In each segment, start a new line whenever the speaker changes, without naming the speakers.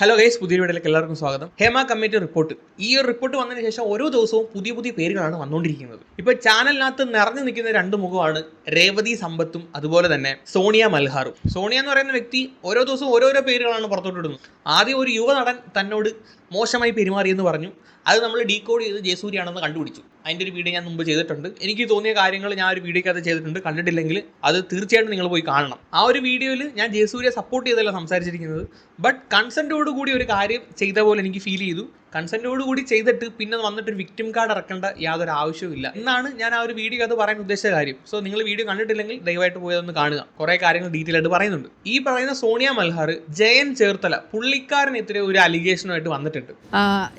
Hello guys പുതിയ വീഡിയോയിലേക്ക് എല്ലാവർക്കും സ്വാഗതം. Hema committee report. ഈ ഒരു റിപ്പോർട്ട് വന്നതിന് ശേഷം ഓരോ ദിവസവും പുതിയ പുതിയ പേരുകളാണ് വന്നുകൊണ്ടിരിക്കുന്നത് ഇപ്പൊ ചാനലിനകത്ത് നിറഞ്ഞു നിൽക്കുന്ന രണ്ട് മുഖമാണ് രേവതി സമ്പത്തും അതുപോലെ തന്നെ സോണിയ മൽഹാറും. സോണിയ എന്ന് പറയുന്ന വ്യക്തി ഓരോ ദിവസവും ഓരോരോ പേരുകളാണ് പുറത്തോട്ടിടുന്നത് ആദ്യം ഒരു യുവ നടൻ തന്നോട് മോശമായി പെരുമാറിയെന്ന് പറഞ്ഞു. അത് നമ്മൾ ഡീകോഡ് ചെയ്ത് ജയസൂര്യാണെന്ന് കണ്ടുപിടിച്ചു. അതിന്റെ ഒരു വീഡിയോ ഞാൻ മുമ്പ് ചെയ്തിട്ടുണ്ട്. എനിക്ക് തോന്നിയ കാര്യങ്ങൾ ഞാൻ ഒരു വീഡിയോക്കകത്ത് ചെയ്തിട്ടുണ്ട്. കണ്ടിട്ടില്ലെങ്കിൽ അത് തീർച്ചയായിട്ടും നിങ്ങൾ പോയി കാണണം. ആ ഒരു വീഡിയോയിൽ ഞാൻ ജയസൂര്യ സപ്പോർട്ട് ചെയ്തല്ല സംസാരിച്ചിരിക്കുന്നത്. ബട്ട് കൺസെന്റോട് കൂടി ഒരു കാര്യം ചെയ്ത പോലെ എനിക്ക് ഫീൽ ചെയ്തു. കൺസെന്റോട് കൂടി ചെയ്തിട്ട് പിന്നെ വന്നിട്ട് ഒരു വിക്ടിം കാർഡ് ഇറക്കേണ്ട യാതൊരു ആവശ്യവുമില്ല. എന്നാണ് ഞാൻ ആ ഒരു വീഡിയോ അത് പറയാൻ ഉദ്ദേശിച്ച കാര്യം. സോ നിങ്ങൾ വീഡിയോ കണ്ടിട്ടില്ലെങ്കിൽ ദയവായിട്ട് പോയതൊന്ന് കാണുക. കുറേ കാര്യങ്ങൾ ഡീറ്റെയിൽ ആയിട്ട് പറയുന്നുണ്ട്. ഈ പറയുന്ന സോണിയ മൽഹാർ ജയൻ ചേർത്തല പുള്ളിക്കാരനെതിരെ ഒരു അലിഗേഷനുമായിട്ട് വന്നിട്ടുണ്ട്.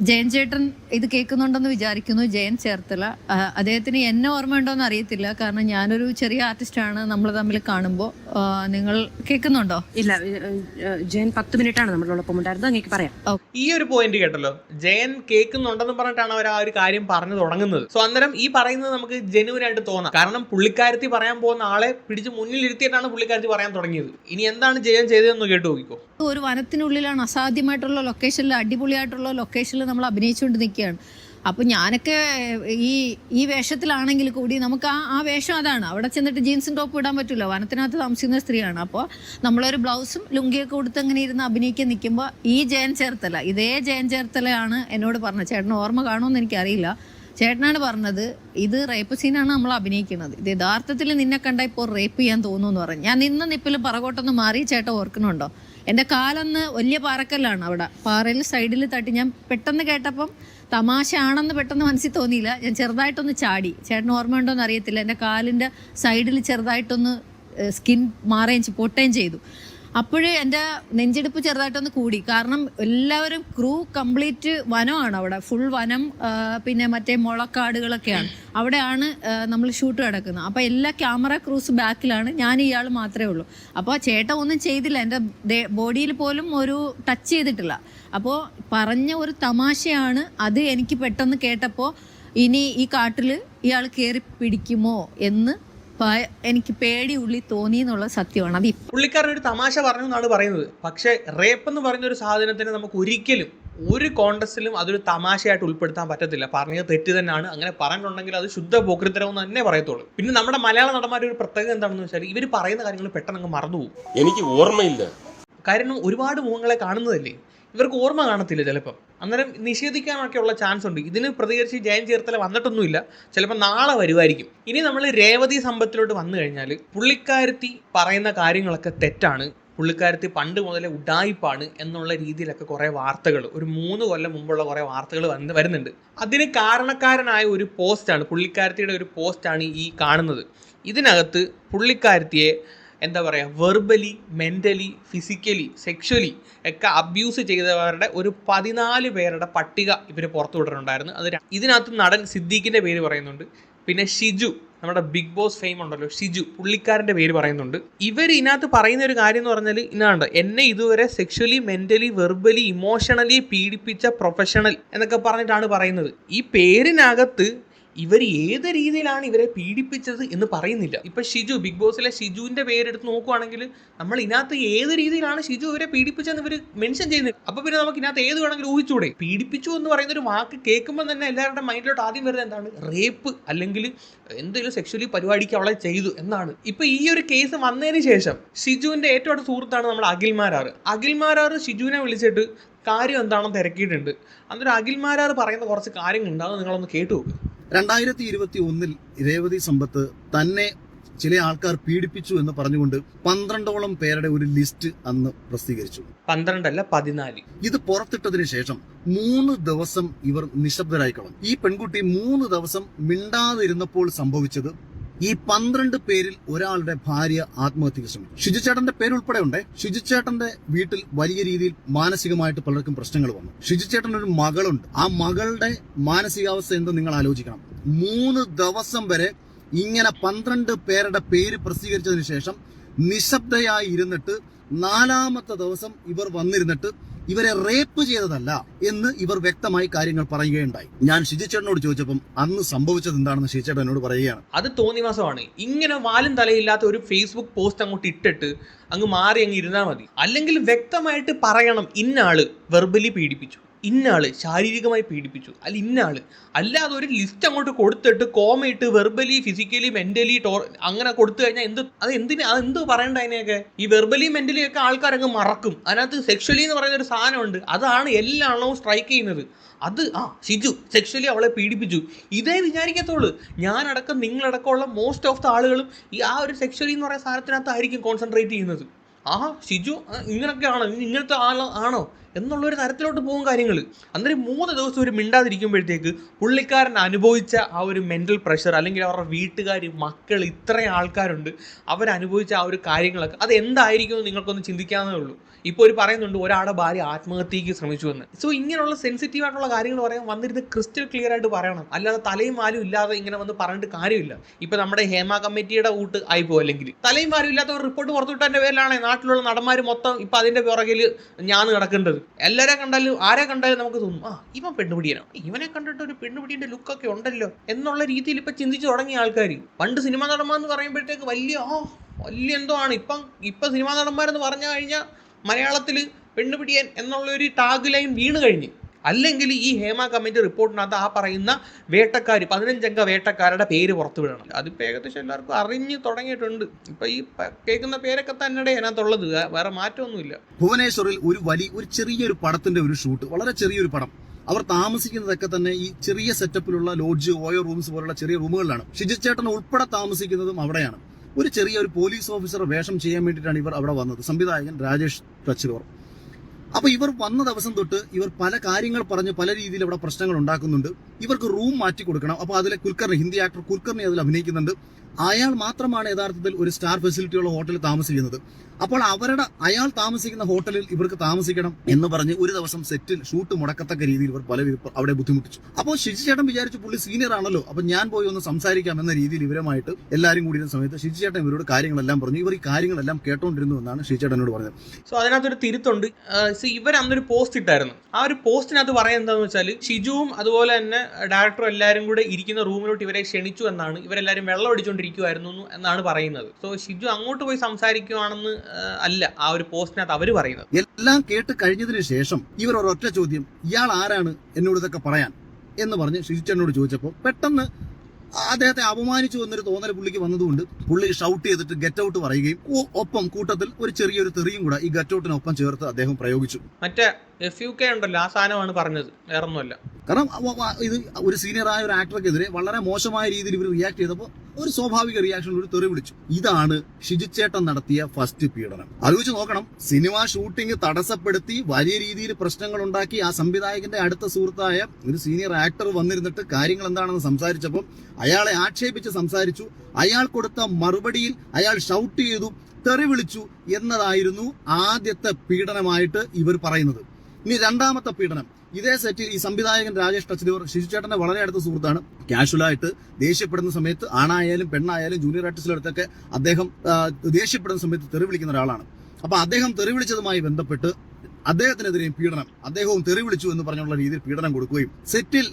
ജയൻ ചേട്ടൻ ഇത് കേൾക്കുന്നുണ്ടെന്ന് വിചാരിക്കുന്നു. ജയൻ ചേർത്തല. അദ്ദേഹത്തിന് എന്നെ ഓർമ്മയുണ്ടോയെന്ന് അറിയത്തില്ല. കാരണം ഞാനൊരു ചെറിയ ആർട്ടിസ്റ്റ് ആണ് നമ്മൾ തമ്മിൽ കാണുമ്പോൾ. നിങ്ങൾ കേൾക്കുന്നുണ്ടോ?
ഇല്ല ജയൻ പത്ത് മിനിറ്റ് ആണ് നമ്മളോടൊപ്പം ഉണ്ടായിരുന്നത്. അങ്ങേക്ക് പറയാം.
ഈ ഒരു പോയിന്റ് കേട്ടല്ലോ. ജയൻ കേൾക്കുന്നുണ്ടെന്ന് പറഞ്ഞിട്ടാണ് അവർ ആ ഒരു കാര്യം പറഞ്ഞു തുടങ്ങുന്നത്. സോ അന്നേരം ഈ പറയുന്നത് നമുക്ക് ജെനുവൻ ആയിട്ട് തോന്നാം. കാരണം പുള്ളിക്കാരത്തി പറയാൻ പോകുന്ന ആളെ പിടിച്ച് മുന്നിൽ ഇരുത്തിയിട്ടാണ് പുള്ളിക്കാരത്തി പറയാൻ തുടങ്ങിയത്. ഇനി എന്താണ് ജയൻ ചെയ്തതെന്ന് കേട്ടു നോക്കിക്കോ.
ഒരു വനത്തിനുള്ളിലാണ് അസാധ്യമായിട്ടുള്ള ലൊക്കേഷനിൽ അടിപൊളിയായിട്ടുള്ള ലൊക്കേഷനിൽ നമ്മൾ അഭിനയിച്ചുകൊണ്ട് നിൽക്കുകയാണ്. അപ്പോൾ ഞാനൊക്കെ ഈ ഈ വേഷത്തിലാണെങ്കിൽ കൂടി നമുക്ക് ആ ആ വേഷം അതാണ്. അവിടെ ചെന്നിട്ട് ജീൻസും ടോപ്പ് ഇടാൻ പറ്റില്ല വനത്തിനകത്ത് താമസിക്കുന്ന സ്ത്രീയാണ്. അപ്പോൾ നമ്മളൊരു ബ്ലൗസും ലുങ്കിയൊക്കെ കൊടുത്ത് അങ്ങനെ ഇരുന്ന് അഭിനയിക്കാൻ നിൽക്കുമ്പോൾ ഈ ജയൻ ചേർത്തല ഇതേ ജയൻ ചേർത്തലയാണ് എന്നോട് പറഞ്ഞത്. ചേട്ടന് ഓർമ്മ കാണുമെന്ന് എനിക്കറിയില്ല. ചേട്ടനാണ് പറഞ്ഞത് ഇത് റേപ്പ് സീനാണ് നമ്മൾ അഭിനയിക്കുന്നത്. ഇത് യഥാർത്ഥത്തിൽ നിന്നെ കണ്ട ഇപ്പോൾ റേപ്പ് ചെയ്യാൻ തോന്നുന്നു പറഞ്ഞു. ഞാൻ നിന്ന നിപ്പിൽ പറകോട്ടൊന്ന് മാറി ചേട്ടൻ ഓർക്കുന്നുണ്ടോ? എന്റെ കാലൊന്ന് വലിയ പാറക്കല്ലാണ് അവിടെ. പാറയിൽ സൈഡിൽ തട്ടി ഞാൻ പെട്ടെന്ന് കേട്ടപ്പം തമാശ ആണെന്ന് പെട്ടെന്ന് മനസ്സിൽ തോന്നിയില്ല. ഞാൻ ചെറുതായിട്ടൊന്ന് ചാടി. ചേട്ടന് ഓർമ്മയുണ്ടോന്ന് അറിയത്തില്ല. എന്റെ കാലിന്റെ സൈഡിൽ ചെറുതായിട്ടൊന്ന് സ്കിൻ മാറുകയും പൊട്ടേം പൊട്ടുകയും ചെയ്തു. അപ്പോഴേ എന്റെ നെഞ്ചെടുപ്പ് ചെറുതായിട്ടൊന്ന് കൂടി. കാരണം എല്ലാവരും ക്രൂ കംപ്ലീറ്റ് വനമാണ് അവിടെ. ഫുൾ വനം പിന്നെ മറ്റേ മുളക്കാടുകളൊക്കെയാണ്. അവിടെയാണ് നമ്മൾ ഷൂട്ട് കിടക്കുന്നത് അപ്പോൾ എല്ലാ ക്യാമറ ക്രൂസ് ബാക്കിലാണ്. ഞാൻ ഇയാൾ മാത്രമേ ഉള്ളൂ. അപ്പോൾ ചേട്ട ഒന്നും ചെയ്തില്ല. എന്റെ ബോഡിയിൽ പോലും ഒരു ടച്ച് ചെയ്തിട്ടില്ല. അപ്പോൾ പറഞ്ഞ ഒരു തമാശയാണ്. അത് എനിക്ക് പെട്ടെന്ന് കേട്ടപ്പോൾ ഇനി ഈ കാട്ടിൽ ഇയാൾ കയറി പിടിക്കുമോ എന്ന് എനിക്ക് പേടി ഉള്ളി തോന്നി എന്നുള്ള സത്യമാണ്. അത്
പുള്ളിക്കാരൻ ഒരു തമാശ പറഞ്ഞു എന്നാണ് പറയുന്നത്. പക്ഷേ റേപ്പ് എന്ന് പറയുന്ന ഒരു സാധനത്തിന് നമുക്ക് ഒരിക്കലും ഒരു കോണ്ടസ്റ്റിലും അതൊരു തമാശയായിട്ട് ഉൾപ്പെടുത്താൻ പറ്റത്തില്ല. പറഞ്ഞത് തെറ്റ് തന്നെയാണ്. അങ്ങനെ പറഞ്ഞിട്ടുണ്ടെങ്കിൽ അത് ശുദ്ധ പോക്രിത്തരം എന്ന് തന്നെ പറയത്തുള്ളൂ. പിന്നെ നമ്മുടെ മലയാള നടന്മാരുടെ ഒരു പ്രത്യേകത എന്താണെന്ന് വെച്ചാൽ ഇവർ പറയുന്ന കാര്യങ്ങൾ പെട്ടെന്ന് അങ്ങ് മറന്നുപോകും.
എനിക്ക് ഓർമ്മയില്ല.
കാരണം ഒരുപാട് മുഖങ്ങളെ കാണുന്നതല്ലേ? ഇവർക്ക് ഓർമ്മ കാണത്തില്ല ചിലപ്പം. അന്നേരം നിഷേധിക്കാനൊക്കെ ഉള്ള ചാൻസ് ഉണ്ട്. ഇതിന് പ്രതികരിച്ച് ജയൻ ചേർത്തല വന്നിട്ടൊന്നുമില്ല. ചിലപ്പോൾ നാളെ വരുമായിരിക്കും. ഇനി നമ്മൾ രേവതി സമ്പത്തിലോട്ട് വന്നു കഴിഞ്ഞാൽ പുള്ളിക്കാരത്തി പറയുന്ന കാര്യങ്ങളൊക്കെ തെറ്റാണ്. പുള്ളിക്കാരത്തി പണ്ട് മുതലേ ഉഡായിപ്പാണ് എന്നുള്ള രീതിയിലൊക്കെ കുറേ വാർത്തകൾ ഒരു മൂന്ന് കൊല്ലം മുമ്പുള്ള കുറേ വാർത്തകൾ വന്ന് വരുന്നുണ്ട്. അതിന് കാരണക്കാരനായ ഒരു പോസ്റ്റാണ് പുള്ളിക്കാരത്തിയുടെ ഒരു പോസ്റ്റാണ് ഈ കാണുന്നത്. ഇതിനകത്ത് പുള്ളിക്കാരത്തിയെ എന്താ പറയുക വെർബലി മെന്റലി ഫിസിക്കലി സെക്ഷലി ഒക്കെ അബ്യൂസ് ചെയ്തവരുടെ ഒരു പതിനാല് പേരുടെ പട്ടിക ഇവർ പുറത്തു വിടുന്നുണ്ടായിരുന്നു അത് ഇതിനകത്ത് നടൻ സിദ്ദീഖിന്റെ പേര് പറയുന്നുണ്ട്. പിന്നെ ഷിജു നമ്മുടെ ബിഗ് ബോസ് ഫെയിം ഉണ്ടല്ലോ ഷിജു പുള്ളിക്കാരന്റെ പേര് പറയുന്നുണ്ട്. ഇവർ ഇതിനകത്ത് പറയുന്ന ഒരു കാര്യം എന്ന് പറഞ്ഞാൽ ഇന്നാണ്ട് എന്നെ ഇതുവരെ സെക്ഷലി മെന്റലി വെർബലി ഇമോഷണലി പീഡിപ്പിച്ച പ്രൊഫഷണൽ എന്നൊക്കെ പറഞ്ഞിട്ടാണ് പറയുന്നത്. ഈ പേരിനകത്ത് ഇവർ ഏത് രീതിയിലാണ് ഇവരെ പീഡിപ്പിച്ചത് എന്ന് പറയുന്നില്ല. ഇപ്പൊ ഷിജു ബിഗ് ബോസിലെ ഷിജുവിന്റെ പേരെടുത്ത് നോക്കുവാണെങ്കിൽ നമ്മൾ ഇതിനകത്ത് ഏത് രീതിയിലാണ് ഷിജു ഇവരെ പീഡിപ്പിച്ചതെന്ന് ഇവർ മെൻഷൻ ചെയ്യുന്നത് അപ്പൊ പിന്നെ നമുക്ക് ഇതിനകത്ത് ഏത് വേണമെങ്കിലും ഊഹിച്ചൂടെ പീഡിപ്പിച്ചു എന്ന് പറയുന്ന ഒരു വാക്ക് കേൾക്കുമ്പോൾ തന്നെ എല്ലാവരുടെ മൈൻഡിലോട്ട് ആദ്യം വരുന്നത് എന്താണ്? റേപ്പ് അല്ലെങ്കിൽ എന്തെങ്കിലും സെക്ഷലി പരിപാടിക്ക് അവളെ ചെയ്തു എന്നാണ്. ഇപ്പൊ ഈ ഒരു കേസ് വന്നതിന് ശേഷം ഷിജുവിന്റെ ഏറ്റവും അടുത്ത സുഹൃത്താണ് നമ്മൾ അഖിൽമാരാറ് അഖിൽമാരാറ് ഷിജുവിനെ വിളിച്ചിട്ട് കാര്യം എന്താണെന്ന് തിരക്കിയിട്ടുണ്ട്. അന്നൊരു അഖിൽമാരാറ് പറയുന്ന കുറച്ച് കാര്യങ്ങളുണ്ട്. അത് നിങ്ങളൊന്ന് കേട്ടു നോക്ക്.
രണ്ടായിരത്തി ഇരുപത്തി ഒന്നിൽ രേവതി സമ്പത്ത് തന്നെ ചില ആൾക്കാർ പീഡിപ്പിച്ചു എന്ന് പറഞ്ഞുകൊണ്ട് പന്ത്രണ്ടോളം പേരുടെ ഒരു ലിസ്റ്റ് അന്ന് പ്രസിദ്ധീകരിച്ചു.
പന്ത്രണ്ടല്ല പതിനാല്.
ഇത് പുറത്തിട്ടതിന് ശേഷം മൂന്ന് ദിവസം ഇവർ നിശബ്ദരായി കളഞ്ഞു. ഈ പെൺകുട്ടി മൂന്ന് ദിവസം മിണ്ടാതിരുന്നപ്പോൾ സംഭവിച്ചത് ഈ പന്ത്രണ്ട് പേരിൽ ഒരാളുടെ ഭാര്യ ആത്മഹത്യക്ക് ശ്രമിച്ചു ഷിജുചേട്ടന്റെ പേരുൾപ്പെടെ ഉണ്ട് ഷിജുചേട്ടന്റെ വീട്ടിൽ വലിയ രീതിയിൽ മാനസികമായിട്ട് പലർക്കും പ്രശ്നങ്ങൾ വന്നു. ഷിജുചേട്ടൻ ഒരു മകളുണ്ട്. ആ മകളുടെ മാനസികാവസ്ഥ എന്ത് നിങ്ങൾ ആലോചിക്കണം. മൂന്ന് ദിവസം വരെ ഇങ്ങനെ പന്ത്രണ്ട് പേരുടെ പേര് പ്രസിദ്ധീകരിച്ചതിന് ശേഷം നിശബ്ദയായി ഇരുന്നിട്ട് നാലാമത്തെ ദിവസം ഇവർ വന്നിരുന്നിട്ട് ഇവരെ റേപ്പ് ചെയ്തതല്ല എന്ന് ഇവർ വ്യക്തമായി കാര്യങ്ങൾ പറയുകയുണ്ടായി. ഞാൻ ഷിജിച്ചേട്ടനോട് ചോദിച്ചപ്പം അന്ന് സംഭവിച്ചത് എന്താണെന്ന് ഷിജിച്ചേട്ടൻ എന്നോട് പറയുകയാണ്.
അത് തോന്നിവാസമാണ്. ഇങ്ങനെ വാലും തലയില്ലാത്ത ഒരു ഫേസ്ബുക്ക് പോസ്റ്റ് അങ്ങോട്ട് ഇട്ടിട്ട് അങ്ങ് മാറി അങ്ങ് ഇരുന്നാൽ മതി. അല്ലെങ്കിൽ വ്യക്തമായിട്ട് പറയണം ഇന്നാൾ വെർബലി പീഡിപ്പിച്ചു. ഇന്നാൾ ശാരീരികമായി പീഡിപ്പിച്ചു. അല്ല ഇന്നാൾ അല്ലാതെ ഒരു ലിസ്റ്റ് അങ്ങോട്ട് കൊടുത്തിട്ട് കോമയിട്ട് വെർബലി ഫിസിക്കലി മെന്റലി ടോ അങ്ങനെ കൊടുത്തു കഴിഞ്ഞാൽ എന്ത് അത് എന്തിന് അത് എന്ത് പറയണ്ട അതിനെയൊക്കെ? ഈ വെർബലി മെന്റലി ഒക്കെ ആൾക്കാർ അങ്ങ് മറക്കും. അതിനകത്ത് സെക്ഷലി എന്ന് പറയുന്ന ഒരു സാധനമുണ്ട്. അതാണ് എല്ലാ സ്ട്രൈക്ക് ചെയ്യുന്നത്. അത് ആ ഷിജു സെക്ഷലി അവളെ പീഡിപ്പിച്ചു. ഇതേ വിചാരിക്കത്തുള്ളൂ. ഞാനടക്കം നിങ്ങളടക്കമുള്ള മോസ്റ്റ് ഓഫ് ദ ആളുകളും ഈ ആ ഒരു സെക്ഷലി എന്ന് പറയുന്ന സാധനത്തിനകത്തായിരിക്കും കോൺസെൻട്രേറ്റ് ചെയ്യുന്നത്. ആഹാ ഷിജു ആ, ഇങ്ങനൊക്കെയാണോ ഇനി ഇങ്ങനത്തെ ആളോ ആണോ? എന്നുള്ളൊരു തരത്തിലോട്ട് പോകും കാര്യങ്ങൾ അന്നേരം മൂന്ന് ദിവസം ഒരു മിണ്ടാതിരിക്കുമ്പോഴത്തേക്ക് പുള്ളിക്കാരൻ അനുഭവിച്ച ആ ഒരു മെന്റൽ പ്രഷർ അല്ലെങ്കിൽ അവരുടെ വീട്ടുകാർ മക്കൾ ഇത്രയും ആൾക്കാരുണ്ട്. അവരനുഭവിച്ച ആ ഒരു കാര്യങ്ങളൊക്കെ അത് എന്തായിരിക്കും നിങ്ങൾക്കൊന്ന് ചിന്തിക്കാവുന്നേ ഉള്ളൂ. ഇപ്പോൾ ഒരു പറയുന്നുണ്ട് ഒരാളുടെ ഭാര്യ ആത്മഹത്യക്ക് ശ്രമിച്ചു എന്ന് സോ ഇങ്ങനെയുള്ള സെൻസിറ്റീവ് ആയിട്ടുള്ള കാര്യങ്ങൾ പറയാൻ വന്നിരുന്ന് ക്രിസ്റ്റൽ ക്ലിയർ ആയിട്ട് പറയണം. അല്ലാതെ തലയും മാലും ഇല്ലാതെ ഇങ്ങനെ വന്ന് പറഞ്ഞിട്ട് കാര്യമില്ല. ഇപ്പൊ നമ്മുടെ ഹേമ കമ്മിറ്റിയുടെ കൂട്ട് ആയിപ്പോ അല്ലെങ്കിൽ. തലയും ആരും ഇല്ലാത്ത ഒരു റിപ്പോർട്ട് പുറത്തുവിട്ടതിന്റെ പേരിലാണ് നാട്ടിലുള്ള നടന്മാർ മൊത്തം ഇപ്പൊ അതിന്റെ പുറകിൽ ഞാൻ നടക്കേണ്ടത് എല്ലാരെ കണ്ടാലും ആരെ കണ്ടാലും നമുക്ക് തോന്നും ആ ഇവൻ പെണ്ണുപിടിയനോ ഇവനെ കണ്ടിട്ട് ഒരു പെണ്ണുപിടിയുടെ ലുക്കൊക്കെ ഉണ്ടല്ലോ. എന്നുള്ള രീതിയിൽ ഇപ്പൊ ചിന്തിച്ചു തുടങ്ങിയ ആൾക്കാർ പണ്ട് സിനിമ നടന്മാർ എന്ന് പറയുമ്പോഴത്തേക്ക് വലിയ ആ വലിയ എന്തോ ആണ്. ഇപ്പം ഇപ്പൊ സിനിമാ നടന്മാരെന്ന് പറഞ്ഞു കഴിഞ്ഞാൽ മലയാളത്തിൽ പെണ്ണുപിടിയൻ എന്നുള്ള ഒരു ടാഗ് ലൈൻ വീണ് കഴിഞ്ഞ്. അല്ലെങ്കിൽ ഈ ഹേമ കമ്മിറ്റി റിപ്പോർട്ടിനകത്ത് ആ പറയുന്ന വേട്ടക്കാർ പതിനഞ്ചംഗ വേട്ടക്കാരുടെ പേര് പുറത്തു വിടണം. അതിപ്പോൾ ഏകദേശം എല്ലാവർക്കും അറിഞ്ഞു തുടങ്ങിയിട്ടുണ്ട്. ഇപ്പം ഈ കേൾക്കുന്ന പേരൊക്കെ തന്നെ അതിനകത്തുള്ളത്. വേറെ മാറ്റമൊന്നുമില്ല.
ഭുവനേശ്വറിൽ ഒരു വലിയ ഒരു ചെറിയൊരു പടത്തിന്റെ ഒരു ഷൂട്ട് വളരെ ചെറിയൊരു പടം. അവർ താമസിക്കുന്നതൊക്കെ തന്നെ ഈ ചെറിയ സെറ്റപ്പിലുള്ള ലോഡ്ജ് ഓയോ റൂംസ് പോലുള്ള ചെറിയ റൂമുകളിലാണ് ഷിജിച്ചേട്ടൻ ഉൾപ്പെടെ താമസിക്കുന്നതും അവിടെയാണ്. ഒരു ചെറിയ ഒരു പോലീസ് ഓഫീസർ വേഷം ചെയ്യാൻ വേണ്ടിയിട്ടാണ് ഇവർ അവിടെ വന്നത്. സംവിധായകൻ രാജേഷ് തച്ചിലോർ അപ്പൊ ഇവർ വന്ന ദിവസം തൊട്ട് ഇവർ പല കാര്യങ്ങൾ പറഞ്ഞ് പല രീതിയിൽ ഇവിടെ പ്രശ്നങ്ങൾ ഉണ്ടാക്കുന്നുണ്ട്. ഇവർക്ക് റൂം മാറ്റി കൊടുക്കണം. അപ്പൊ അതിലെ കുൽക്കർണി ഹിന്ദി ആക്ടർ കുൽക്കർണി അതിൽ അഭിനയിക്കുന്നുണ്ട്. അയാൾ മാത്രമാണ് യഥാർത്ഥത്തിൽ ഒരു സ്റ്റാർ ഫെസിലിറ്റിയുള്ള ഹോട്ടലിൽ താമസിക്കുന്നത്. അപ്പോൾ അവരുടെ അയാൾ താമസിക്കുന്ന ഹോട്ടലിൽ ഇവർക്ക് താമസിക്കണം എന്ന് പറഞ്ഞ് ഒരു ദിവസം സെറ്റിൽ ഷൂട്ട് മുടക്കത്തക്ക രീതിയിൽ ഇവർ പല അവിടെ ബുദ്ധിമുട്ടിച്ചു. അപ്പോൾ ഷിജി ചേട്ടൻ വിചാരിച്ചു പുള്ളി സീനിയർ ആണല്ലോ അപ്പൊ ഞാൻ പോയി ഒന്ന് സംസാരിക്കാം എന്ന രീതിയിൽ ഇവരുമായിട്ട് എല്ലാവരും കൂടിയിരുന്ന സമയത്ത് ഷിജി ചേട്ടൻ ഇവരോട് കാര്യങ്ങളെല്ലാം പറഞ്ഞു. ഇവർ ഈ കാര്യങ്ങളെല്ലാം കേട്ടോണ്ടിരുന്നു എന്നാണ് ഷിജി ചേട്ടനോട് പറഞ്ഞത്.
സോ അതിനകത്തൊരു തിരുത്തുണ്ട്. ഇവർ അന്നൊരു പോസ്റ്റ് ഇട്ടായിരുന്നു. ആ ഒരു പോസ്റ്റിനകത്ത് പറയുന്നത് എന്താണെന്ന് വെച്ചാൽ ഷിജുവും അതുപോലെ തന്നെ ഡയറക്ടറും എല്ലാവരും കൂടെ ഇരിക്കുന്ന റൂമിലോട്ട് ഇവരെ ക്ഷണിച്ചു എന്നാണ്. ഇവരെല്ലാവരും വെള്ളം എന്ന് എന്നാണ് പറയുന്നത്. സോ ഷിജു അങ്ങോട്ട് പോയി സംസാരിക്കുവാണെന്ന് അല്ല ആ ഒരു പോസ്റ്റിനകത്ത് അവർ പറയുന്നത്.
എല്ലാം കേട്ട് കഴിഞ്ഞതിന് ശേഷം ഇവർ ഒരൊറ്റ ചോദ്യം ഇയാൾ ആരാണ് എന്നോട് ഇതൊക്കെ പറയാൻ? എന്ന് പറഞ്ഞ് ഷിജിച്ചേട്ടനോട് ചോദിച്ചപ്പോൾ പെട്ടെന്ന് അദ്ദേഹത്തെ അപമാനിച്ചു എന്നൊരു തോന്നൽ പുള്ളിക്ക് വന്നതുകൊണ്ട് പുള്ളി ഷൗട്ട് ചെയ്തിട്ട് ഗെറ്റ് ഔട്ട് പറയുകയും ഒപ്പം കൂട്ടത്തിൽ ഒരു ചെറിയൊരു തെറിയും കൂടെ ഈ ഗെറ്റ് ഔട്ടിനൊപ്പം ചേർത്ത് അദ്ദേഹം പ്രയോഗിച്ചു.
മറ്റേ എഫ് യു കെ ഉണ്ടല്ലോ ആ സാധനമാണ് പറഞ്ഞത് വേറൊന്നുമല്ല.
കാരണം ഇത് ഒരു സീനിയറായ ഒരു ആക്ടർക്കെതിരെ വളരെ മോശമായ രീതിയിൽ ഇവർ റിയാക്ട് ചെയ്തപ്പോൾ ഒരു സ്വാഭാവിക റിയാക്ഷൻ ഒരു തെറി വിളിച്ചു. ഇതാണ് ഷിജിച്ചേട്ടൻ നടത്തിയ ഫസ്റ്റ് പീഡനം. ആലോചിച്ച് നോക്കണം. സിനിമ ഷൂട്ടിംഗ് തടസ്സപ്പെടുത്തി വലിയ രീതിയിൽ പ്രശ്നങ്ങൾ ഉണ്ടാക്കി ആ സംവിധായകന്റെ അടുത്ത സുഹൃത്തായ ഒരു സീനിയർ ആക്ടർ വന്നിരുന്നിട്ട് കാര്യങ്ങൾ എന്താണെന്ന് സംസാരിച്ചപ്പോൾ അയാളെ ആക്ഷേപിച്ച് സംസാരിച്ചു. അയാൾ കൊടുത്ത മറുപടിയിൽ അയാൾ ഷൗട്ട് ചെയ്തു തെറി വിളിച്ചു എന്നതായിരുന്നു ആദ്യത്തെ പീഡനമായിട്ട് ഇവർ പറയുന്നത്. ഇനി രണ്ടാമത്തെ പീഡനം. ഇതേ സെറ്റിൽ ഈ സംവിധായകൻ രാജേഷ് ടച്ചിലൂർ ശിശുചേട്ടന്റെ വളരെ അടുത്ത സുഹൃത്താണ്. കാഷ്വലായിട്ട് ദേഷ്യപ്പെടുന്ന സമയത്ത് ആണായാലും പെണ്ണായാലും ജൂനിയർ ആർട്ടിസ്റ്റിലടുത്തൊക്കെ അദ്ദേഹം ദേഷ്യപ്പെടുന്ന സമയത്ത് തെറി വിളിക്കുന്ന ഒരാളാണ്. അപ്പൊ അദ്ദേഹം തെറി വിളിച്ചതുമായി ബന്ധപ്പെട്ട് അദ്ദേഹത്തിനെതിരെയും പീഡനം. അദ്ദേഹവും തെറി വിളിച്ചു എന്ന് പറഞ്ഞുള്ള രീതിയിൽ പീഡനം കൊടുക്കുകയും സെറ്റിൽ